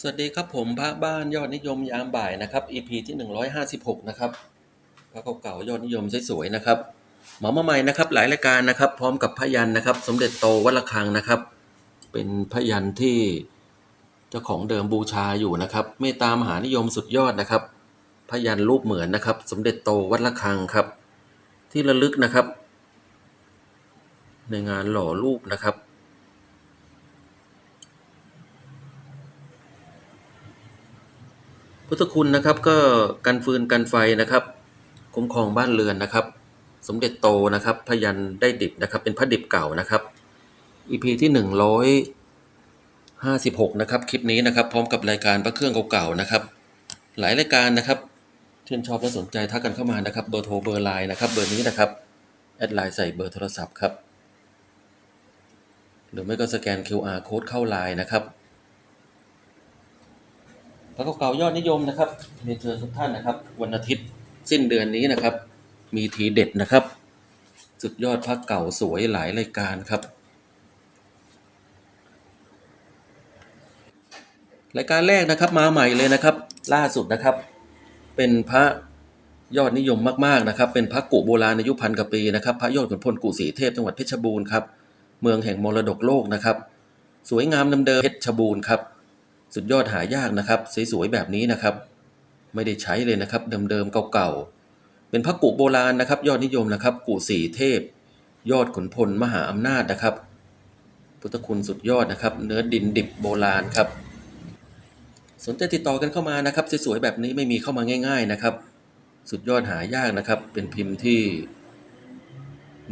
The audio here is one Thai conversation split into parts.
สวัสดีครับผมพระบ้านยอดนิยมยามบ่ายนะครับ EP ที่ 156 นะครับพระเก่าๆยอดนิยมสวยๆนะครับหมอมาใหม่นะครับหลายรายการนะครับ พร้อมกับพยันนะครับ สมเด็จโตวัดระฆังนะครับ เป็นพยันที่เจ้าของเดิมบูชาอยู่นะครับเมตตามหานิยมสุดยอดนะครับพยันรูปเหมือนนะครับ สมเด็จโตวัดระฆังครับ ที่ระลึกนะครับ ในงานหล่อรูปนะครับ พุทธคุณนะครับก็กันฟืนกันไฟนะครับคุ้มครองบ้านเรือนนะครับ สมเด็จโตนะครับพยันได้ดิบนะครับ เป็นพระดิบเก่านะครับ EP ที่หนึ่งร้อยห้าสิบหกนะครับคลิปนี้นะครับ พร้อมกับรายการพระเครื่องเก่าๆนะครับ หลายรายการนะครับชื่นชอบและสนใจทักกันเข้ามานะครับเบอร์โทรเบอร์ไลน์นะครับเบอร์นี้นะครับแอดไลน์ใส่เบอร์โทรศัพท์ครับหรือไม่ก็สแกน QR code เข้าไลน์นะครับ พระเก่ายอดนิยมนะครับเรียนเชิญทุกท่านนะครับ วันอาทิตย์สิ้นเดือนนี้นะครับ มีทีเด็ดนะครับ สุดยอดพระเก่าสวยหลายรายการครับ รายการแรกนะครับมาใหม่เลยนะครับ ล่าสุดนะครับ เป็นพระยอดนิยมมากๆนะครับ เป็นพระกุโบราณอายุพันกว่าปีนะครับ พระยอดขุนพลกุสีเทพจังหวัดเพชรบูรณ์ครับ เมืองแห่งมรดกโลกนะครับ สวยงามเดิมเพชรบูรณ์ครับ สุดยอดหายากนะครับ สวยๆแบบนี้นะครับ ไม่ได้ใช้เลยนะครับ เดิมๆเก่าๆ เป็นพระกุโบราณนะครับ ยอดนิยมนะครับ กุสีเทพ ยอดขุนพลมหาอำนาจนะครับ พุทธคุณสุดยอดนะครับ เนื้อดินดิบโบราณครับ สนใจติดต่อกันเข้ามานะครับ สวยๆแบบนี้ไม่มีเข้ามาง่าย ๆนะครับ สุดยอดหายากนะครับ เป็นพิมพ์ที่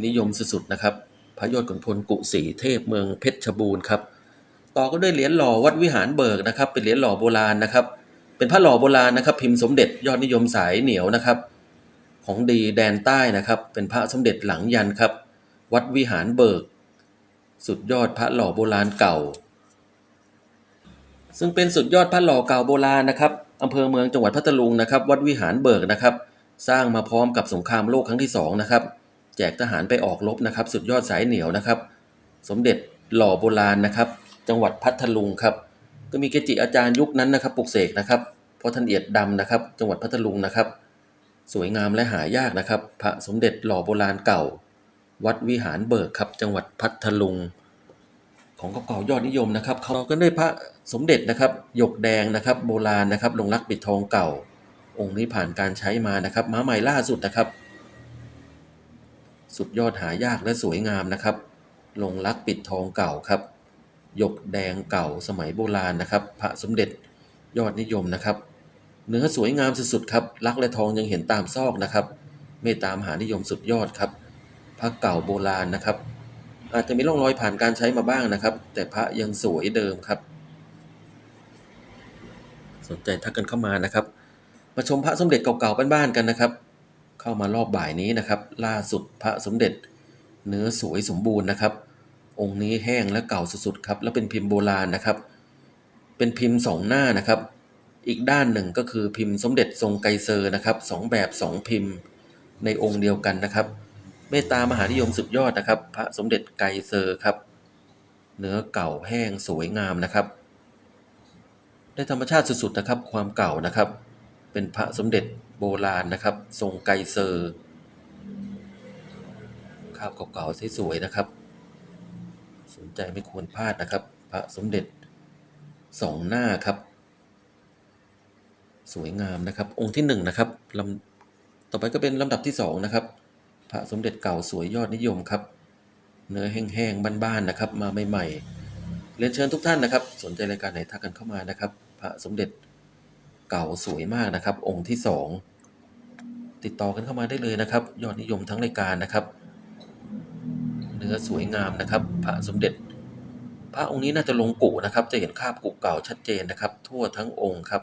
นิยมสุดๆนะครับ พระยอดขุนพลกุสีเทพเมืองเพชรบูรณ์ครับ ต่อก็ด้วยเหรียญหล่อวัดวิหารเบิกนะครับ เป็นเหรียญหล่อโบราณนะครับ เป็นพระหล่อโบราณนะครับ พิมพ์สมเด็จยอดนิยมสายเหนียวนะครับ ของดีแดนใต้นะครับ เป็นพระสมเด็จหลังยันครับ วัดวิหารเบิก สุดยอดพระหล่อโบราณเก่า ซึ่งเป็นสุดยอดพระหล่อเก่าโบราณนะครับอำเภอเมืองจังหวัดพัทลุงนะครับ วัดวิหารเบิกนะครับ สร้างมาพร้อมกับสงครามโลกครั้งที่สองนะครับ แจกทหารไปออกรบนะครับ สุดยอดสายเหนียวนะครับ สมเด็จหล่อโบราณนะครับ จังหวัดพัทลุงครับ ก็มีเกจิอาจารย์ยุคนั้นนะครับปลุกเสกนะครับพ่อท่านเอียดดำนะครับ จังหวัดพัทลุงนะครับ สวยงามและหายากนะครับ พระสมเด็จหล่อโบราณเก่า วัดวิหารเบิกครับ จังหวัดพัทลุง ของเก่ายอดนิยมนะครับเขาก็ได้พระสมเด็จนะครับหยกแดงนะครับโบราณนะครับลงรักปิดทองเก่า องค์นี้ผ่านการใช้มานะครับ ม้าใหม่ล่าสุดนะครับ สุดยอดหายากและสวยงามนะครับลงรักปิดทองเก่าครับ หยกแดงเก่าสมัยโบราณนะครับ พระสมเด็จยอดนิยมนะครับ เนื้อสวยงามสุดๆครับรักและทองยังเห็นตามซอกนะครับ เมตตามหานิยมสุดยอดครับ พระเก่าโบราณนะครับ อาจจะมีร่องรอยผ่านการใช้มาบ้างนะครับ แต่พระยังสวยเดิมครับ สนใจทักกันเข้ามานะครับ มาชมพระสมเด็จเก่าๆบ้านๆกันนะครับ เข้ามารอบบ่ายนี้นะครับ ล่าสุดพระสมเด็จเนื้อสวยสมบูรณ์นะครับ องค์นี้แห้งและเก่าสุดๆครับแล้วเป็นพิมพ์โบราณนะครับ เป็นพิมพ์สองหน้านะครับ อีกด้านหนึ่งก็คือพิมพ์สมเด็จทรงไกเซอร์นะครับสองแบบสองพิมพ์ในองค์เดียวกันนะครับ เมตตามหานิยมสุดยอดนะครับ พระสมเด็จไกเซอร์ครับ เนื้อเก่าแห้งสวยงามนะครับ ได้ธรรมชาติสุดๆนะครับความเก่านะครับ เป็นพระสมเด็จโบราณนะครับ ทรงไกเซอร์ ข้าวเก่าๆสวยๆนะครับ สนใจไม่ควรพลาดนะครับ พระสมเด็จสองหน้าครับ สวยงามนะครับ องค์ที่หนึ่งนะครับลำต่อไปก็เป็นลำดับที่สองนะครับ พระสมเด็จเก่าสวยยอดนิยมครับ เนื้อแห้งๆบ้านๆนะครับ มาใหม่ๆเรียนเชิญทุกท่านนะครับ สนใจรายการไหนทักกันเข้ามานะครับ พระสมเด็จเก่าสวยมากนะครับ องค์ที่สองติดต่อกันเข้ามาได้เลยนะครับ ยอดนิยมทั้งรายการนะครับ เนื้อสวยงามนะครับ พระสมเด็จ พระองค์นี้น่าจะลงกุนะครับ จะเห็นคาบกุเก่าชัดเจนนะครับ ทั่วทั้งองค์ครับ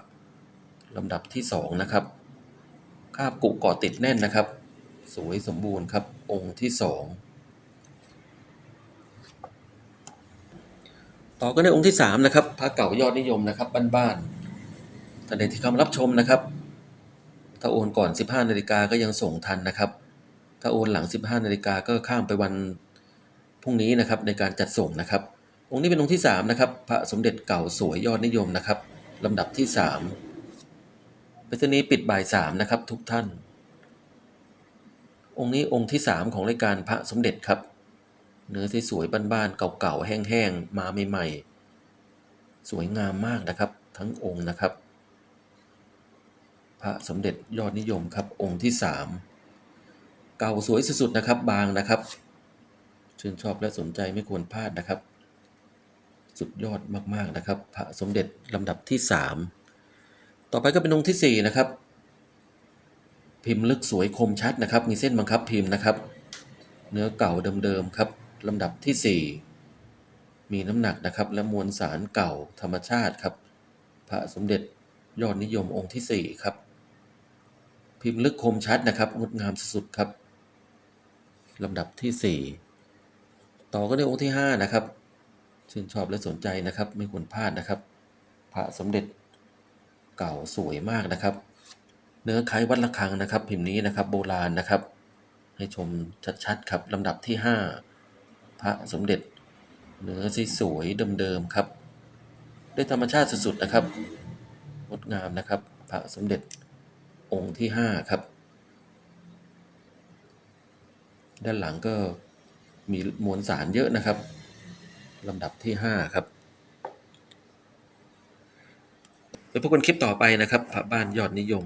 ลำดับที่สองนะครับคาบกุเกาะติดแน่นนะครับ สวยสมบูรณ์ครับองค์ที่สองต่อก็ในองค์ที่สามนะครับพระเก่ายอดนิยมนะครับบ้านๆท่านใดที่เข้ามารับชมนะครับ ถ้าโอนก่อน 15นาฬิกาก็ยังส่งทันนะครับ ถ้าโอนหลัง 15นาฬิกาก็ข้ามไปวัน พรุ่งนี้นะครับในการจัดส่งนะครับ องค์นี้เป็นองค์ที่3นะครับพระสมเด็จเก่าสวยยอดนิยมนะครับลำดับที่สามไปรษณีย์ปิดบ่ายสามนะครับทุกท่าน องค์นี้องค์ที่สามของรายการพระสมเด็จครับ เนื้อที่สวยบ้านๆเก่าๆแห้งๆมาใหม่ๆสวยงามมากนะครับ ทั้งองค์นะครับ พระสมเด็จยอดนิยมครับองค์ที่สามเก่าสวยสุดๆนะครับบางนะครับ ชื่นชอบและสนใจไม่ควรพลาดนะครับ สุดยอดมากๆนะครับ พระสมเด็จลำดับที่สามต่อไปก็เป็นองค์ที่สี่นะครับ พิมพ์ลึกสวยคมชัดนะครับ มีเส้นบังคับพิมพ์นะครับ เนื้อเก่าเดิมๆครับลำดับที่สี่มีน้ำหนักนะครับ และมวลสารเก่าธรรมชาติครับ พระสมเด็จยอดนิยมองค์ที่สี่ครับ พิมพ์ลึกคมชัดนะครับงดงามสุดๆครับลำดับที่สี่ ต่อก็ได้องค์ที่ห้านะครับชื่นชอบและสนใจนะครับ ไม่ควรพลาดนะครับ พระสมเด็จเก่าสวยมากนะครับ เนื้อคล้ายวัดระฆังนะครับ พิมพ์นี้นะครับโบราณนะครับ ให้ชมชัดๆครับลำดับที่ห้าพระสมเด็จเนื้อสวยเดิมๆครับได้ธรรมชาติสุดๆนะครับงดงามนะครับ พระสมเด็จองค์ที่ห้าครับ ด้านหลังก็ มีมวลสารเยอะนะครับลำดับที่ห้าครับไปพบกันคลิปต่อไปนะครับพระบ้านยอดนิยม